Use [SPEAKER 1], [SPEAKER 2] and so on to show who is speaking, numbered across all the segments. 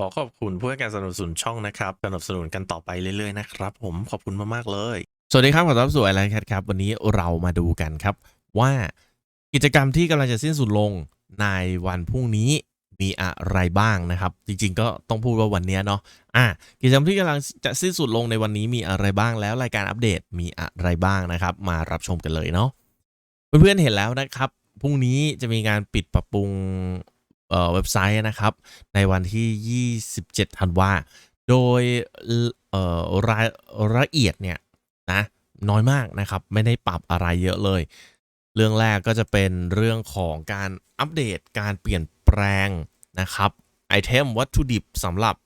[SPEAKER 1] ขอขอบคุณผู้ให้การสนับสนุนช่องนะครับ สนับสนุนกันต่อไปเรื่อยๆนะครับ ผมขอบคุณมากๆเลย สวัสดีครับขอต้อนรับสู่ไอะไรครับ วันนี้เรามาดูกันครับ ว่ากิจกรรมที่กำลังจะสิ้นสุดลงในวันพรุ่งนี้มีอะไรบ้างนะครับ จริงๆ ก็ต้องพูดว่าวันนี้เนาะอะกิจกรรมที่กำลังจะสิ้นสุดลงในวันนี้มีอะไรบ้างแล้วรายการอัปเดตมีอะไรบ้างนะครับ มารับชมกันเลยเนาะเพื่อนๆเห็นแล้วนะครับพรุ่งนี้จะมีการปิดปรับปรุง เว็บไซต์นะครับ ในวันที่ 27ธันวาโดยรายละเอียดเนี่ยนะน้อยมากนะครับ ไม่ได้ปรับอะไรเยอะเลย เรื่องแรกก็จะเป็นเรื่องของการอัปเดตการเปลี่ยนแปลงนะครับไอเทมวัตถุดิบสำหรับ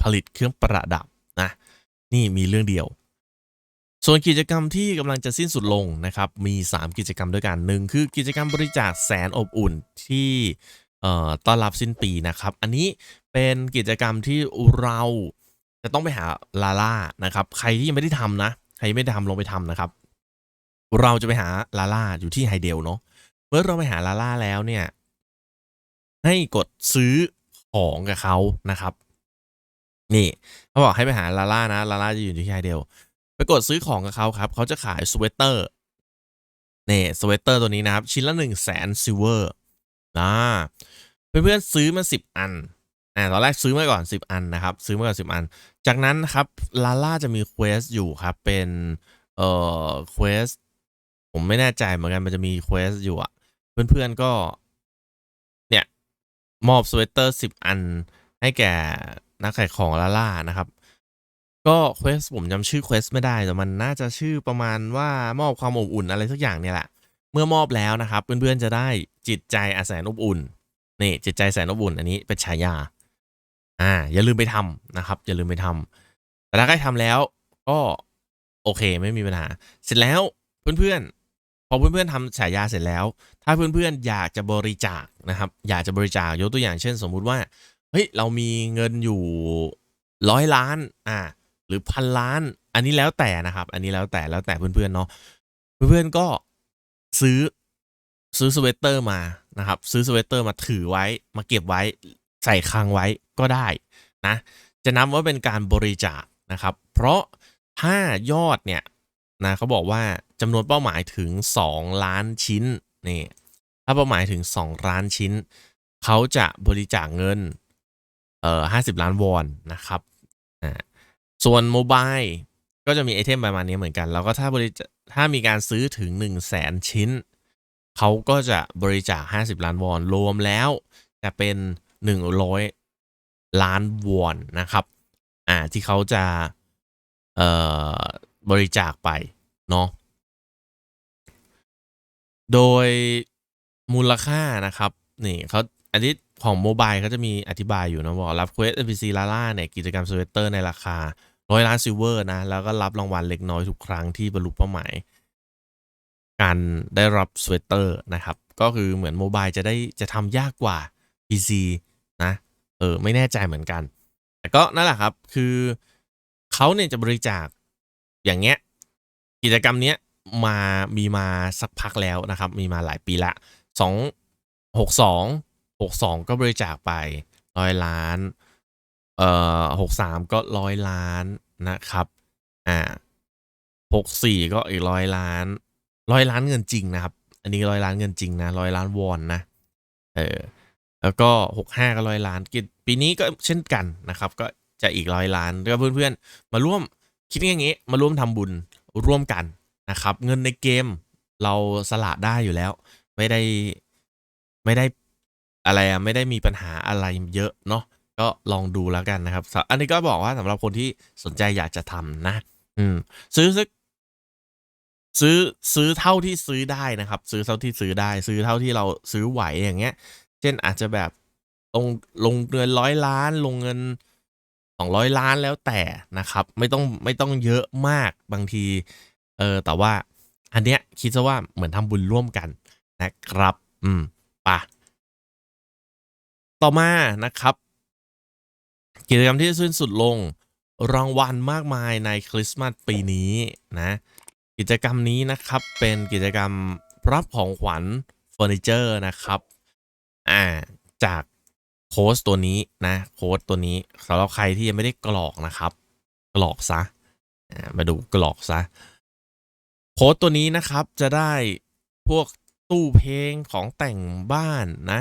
[SPEAKER 1] ผลิตเครื่องประดับนะนี่มีเรื่องเดียว ส่วนกิจกรรมที่กำลังจะสิ้นสุดลงนะครับ มี 3 กิจกรรมด้วยกันหนึ่งคือกิจกรรมบริจาคแสนอบอุ่นที่ต้อนรับสิ้นปีนะครับ อันนี้เป็นกิจกรรมที่เราจะต้องไปหาลาล่านะครับ ใครที่ยังไม่ได้ทำนะ ใครไม่ได้ทำลงไปทำนะครับ เราจะไปหาลาล่าอยู่ที่ไฮเดลเนาะ เมื่อเราไปหาลาล่าแล้วเนี่ย ให้กดซื้อของกับเขานะครับ นี่เขาบอกให้ไปหาลาล่านะ ลาล่าจะอยู่ที่ไฮเดล กดซื้อของกับเขาครับ เขาจะขายสเวตเตอร์เนี่ยสเวตเตอร์ตัวนี้นะครับ ชิ้นละหนึ่งแสนซิลเวอร์นะเพื่อนๆซื้อมาสิบอันอ่าตอนแรกซื้อมาก่อนสิบอันนะครับ ซื้อมาก่อนสิบอัน จากนั้นครับลาล่าจะมีเควสอยู่ครับเป็นเอ่อเควสผมไม่แน่ใจเหมือนกันมันจะมีเควสอยู่อะเพื่อนๆก็ เนี่ย มอบสเวตเตอร์สิบอันให้แก่นักขายของลาล่านะครับ ก็เควสผมจำชื่อเควสไม่ได้แต่มันน่าจะชื่อประมาณว่ามอบความอบอุ่นอะไรสักอย่างเนี่ยแหละ เมื่อมอบแล้วนะครับ เพื่อนๆจะได้จิตใจอาแสนอบอุ่นนี่จิตใจแสนอบอุ่นอันนี้เป็นฉายาอ่า อย่าลืมไปทำนะครับ อย่าลืมไปทำแต่ถ้าใครทำแล้วก็โอเคไม่มีปัญหา เสร็จแล้วเพื่อนๆพอเพื่อนๆทำฉายาเสร็จแล้ว ถ้าเพื่อนๆอยากจะบริจาคนะครับ อยากจะบริจาคยกตัวอย่างเช่น สมมุติว่าเฮ้ยเรามีเงินอยู่ร้อยล้าน อ่า รือพันล้าน อันนี้แล้วแต่นะครับ อันนี้แล้วแต่แล้วแต่เพื่อนๆเนาะเพื่อนๆก็ซื้อซื้อสเวตเตอร์มานะครับ ซื้อสเวตเตอร์มาถือไว้ มาเก็บไว้ใส่คลังไว้ก็ได้นะ จะนับว่าเป็นการบริจาคนะครับ เพราะถ้ายอดเนี่ยนะเขาบอกว่าจำนวนเป้าหมายถึง 2 ล้านชิ้นนี่ถ้าเป้าหมายถึง 2 ล้านชิ้น เขาจะบริจาคเงินเอ่อ50ล้านวอนนะครับ ส่วนโมบายก็จะมีไอเทมประมาณนี้เหมือนกัน แล้วก็ถ้าบริจาถ้ามีการซื้อถึง 1 0 0 0 0แสนชิ้น เขาก็จะบริจาค 50 ล้านวอนรวมแล้วจะเป็น 100 ล้านวอนนะครับอ่าที่เขาจะเอ่อบริจาคไปเนาะโดยมูลค่านะครับนี่เขาอันนี้ของโมบายเขาจะมีอธิบายอยู่นะบอกรับเควส NPC ลาล่าเนี่ยกิจกรรมสเวตเตอร์ในราคา ร้อยล้านซิลเวอร์นะ แล้วก็รับรางวัลเล็กน้อยทุกครั้งที่บรรลุเป้าหมาย การได้รับสเวตเตอร์นะครับ ก็คือเหมือนโมบายจะได้จะทำยากกว่า PC นะ เออ ไม่แน่ใจเหมือนกัน แต่ก็นั่นแหละครับ คือเขาเนี่ยจะบริจาคอย่างเงี้ย กิจกรรมเนี้ยมามีมาสักพักแล้วนะครับ มีมาหลายปีละสองหกสองหกสองก็บริจาคไปร้อยล้าน เอ่อหกสามก็ร้อยล้านนะครับ อ่าหกสี่ก็อีกร้อยล้านร้อยล้านเงินจริงนะครับ อันนี้ร้อยล้านเงินจริงนะร้อยล้านวอนนะ เออ แล้วก็หกห้าก็ร้อยล้านกิจปีนี้ก็เช่นกันนะครับ ก็จะอีกร้อยล้านก็เพื่อนๆ มาร่วมคิดอย่างงี้มาร่วมทำบุญร่วมกันนะครับ เงินในเกมเราสละได้อยู่แล้ว ไม่ได้ไม่ได้อะไรอะไม่ได้มีปัญหาอะไรเยอะเนาะ ก็ลองดูแล้วกันนะครับ อันนี้ก็บอกว่าสำหรับคนที่สนใจอยากจะทำนะ อืม ซื้อสักซื้อซื้อเท่าที่ซื้อได้นะครับ ซื้อเท่าที่ซื้อได้ ซื้อเท่าที่เราซื้อไหวอย่างเงี้ย เช่นอาจจะแบบลงลงเงินร้อยล้าน ลงเงินสองร้อยล้านแล้วแต่นะครับ ไม่ต้องไม่ต้องเยอะมากบางที เออแต่ว่า อันเนี้ยคิดซะว่าเหมือนทำบุญร่วมกันนะครับ อืมป่ะต่อมานะครับ กิจกรรมที่สิ้นสุดลงรางวัลมากมายในคริสต์มาสปีนี้นะกิจกรรมนี้นะครับเป็นกิจกรรมรับของขวัญเฟอร์นิเจอร์นะครับอ่าจากโค้ดตัวนี้นะโค้ดตัวนี้สำหรับใครที่ยังไม่ได้กรอกนะครับ กรอกซะมาดูกรอกซะโค้ดตัวนี้นะครับจะได้พวกตู้เพลงของแต่งบ้านนะ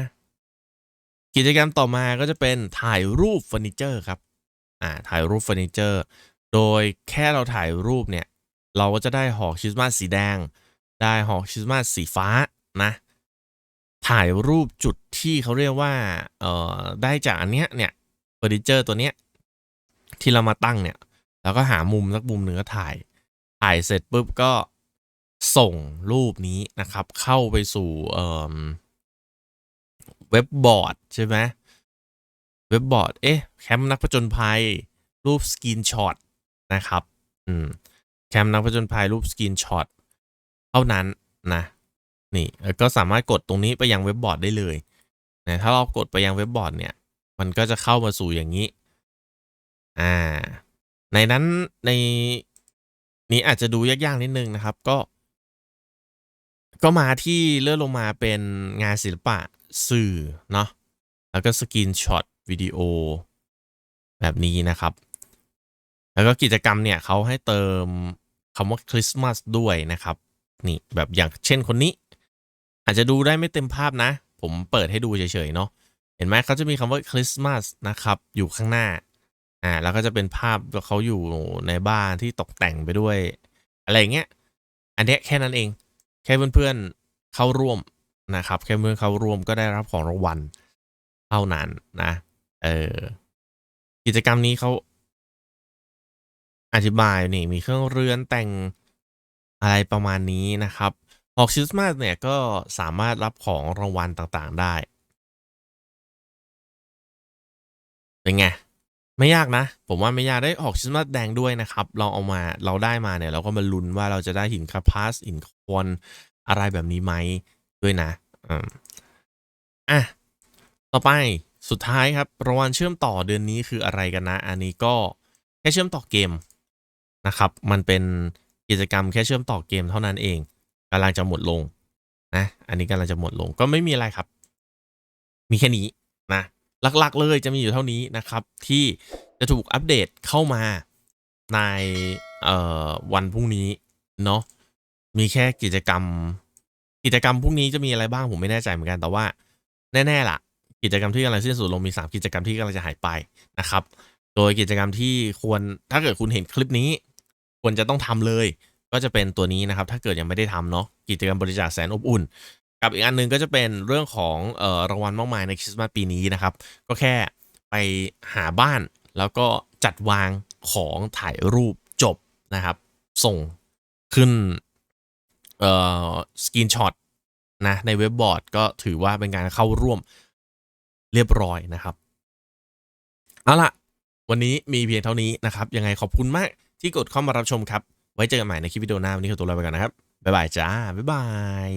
[SPEAKER 1] กิจกรรมต่อมาก็จะเป็นถ่ายรูปเฟอร์นิเจอร์ครับอ่าถ่ายรูปเฟอร์นิเจอร์ โดยแค่เราถ่ายรูปเนี่ยเราก็จะได้หอกคริสต์มาสสีแดง ได้หอกคริสต์มาสสีฟ้านะ ถ่ายรูปจุดที่เขาเรียกว่าเอ่อได้จากอันเนี้ยเนี่ยเฟอร์นิเจอร์ตัวเนี้ยที่เรามาตั้งเนี่ยแล้วก็หามุมสักมุมหนึ่งก็ถ่าย ถ่ายเสร็จปุ๊บก็ส่งรูปนี้นะครับ เข้าไปสู่เอ่อ เว็บบอร์ดใช่ไหมเว็บบอร์ด เอ๊ะ แคมป์นักผจญภัย รูปสกรีนช็อตนะครับ อืม แคมป์นักผจญภัยรูปสกรีนช็อตเท่านั้นนะ นี่แล้วก็สามารถกดตรงนี้ไปยังเว็บบอร์ดได้เลยนะถ้าเรากดไปยังเว็บบอร์ดเนี่ย มันก็จะเข้ามาสู่อย่างนี้ อ่า ในนั้นในนี้อาจจะดูยากๆนิดนึงนะครับ ก็ ก็มาที่เลื่อนลงมาเป็นงานศิลปะ สื่อเนาะแล้วก็สกรีนช็อตวิดีโอแบบนี้นะครับ แล้วก็กิจกรรมเนี่ยเขาให้เติมคำว่าคริสต์มาสด้วยนะครับ นี่แบบอย่างเช่นคนนี้ อาจจะดูได้ไม่เต็มภาพนะ ผมเปิดให้ดูเฉยๆเนาะเห็นไหมเขาจะมีคำว่าคริสต์มาสนะครับ อยู่ข้างหน้าอ่าแล้วก็จะเป็นภาพเขาอยู่ในบ้านที่ตกแต่งไปด้วย อะไรเงี้ย อันเนี้ยแค่นั้นเอง แค่เพื่อนๆเข้าร่วม นะครับ แค่เพื่อเขาร่วมก็ได้รับของรางวัลเท่านั้นนะ เออ กิจกรรมนี้เขาอธิบายนี่มีเครื่องเรือนแต่งอะไรประมาณนี้นะครับหอกคริสต์มาสเนี่ยก็สามารถรับของรางวัลต่างๆได้ เป็นไง ไม่ยากนะ ผมว่าไม่ยากได้หอกคริสต์มาสแดงด้วยนะครับเราเอามาเราได้มาเนี่ย เราก็มาลุ้นว่าเราจะได้หินคาพาสหินคอนอะไรแบบนี้ไหม ด้วยนะอืมอะต่อไปสุดท้ายครับรางวัลเชื่อมต่อเดือนนี้คืออะไรกันนะ อันนี้ก็แค่เชื่อมต่อเกมนะครับ มันเป็นกิจกรรมแค่เชื่อมต่อเกมเท่านั้นเองกำลังจะหมดลงนะอันนี้กำลังจะหมดลงก็ไม่มีอะไรครับ มีแค่นี้นะหลักๆเลยจะมีอยู่เท่านี้นะครับ ที่จะถูกอัปเดตเข้ามาในวันพรุ่งนี้เนาะมีแค่กิจกรรม กิจกรรมพรุ่งนี้จะมีอะไรบ้างผมไม่แน่ใจเหมือนกันแต่ว่าแน่ๆล่ะ กิจกรรมที่กำลังสิ้นสุดลงมี 3 กิจกรรมที่กำลังจะหายไปนะครับ โดยกิจกรรมที่ควรถ้าเกิดคุณเห็นคลิปนี้ ควรจะต้องทำเลย ก็จะเป็นตัวนี้นะครับ ถ้าเกิดยังไม่ได้ทำเนาะกิจกรรมบริจาคแสนอบอุ่น กับอีกอันหนึงก็จะเป็นเรื่องของเอ่อรางวัลมากมายในคริสต์มาสปีนี้นะครับ ก็แค่ไปหาบ้านแล้วก็จัดวางของถ่ายรูปจบนะครับ ส่งขึ้น เอ่อสกรีนช็อตนะในเว็บบอร์ดก็ถือว่าเป็นการเข้าร่วมเรียบร้อยนะครับเอาล่ะวันนี้มีเพียงเท่านี้นะครับ ยังไงขอบคุณมากที่กดเข้ามารับชมครับ ไว้เจอกันใหม่ในคลิปวิดีโอหน้า วันนี้ขอตัวลาไปก่อนนะครับ บ๊ายบายจ้า บ๊ายบาย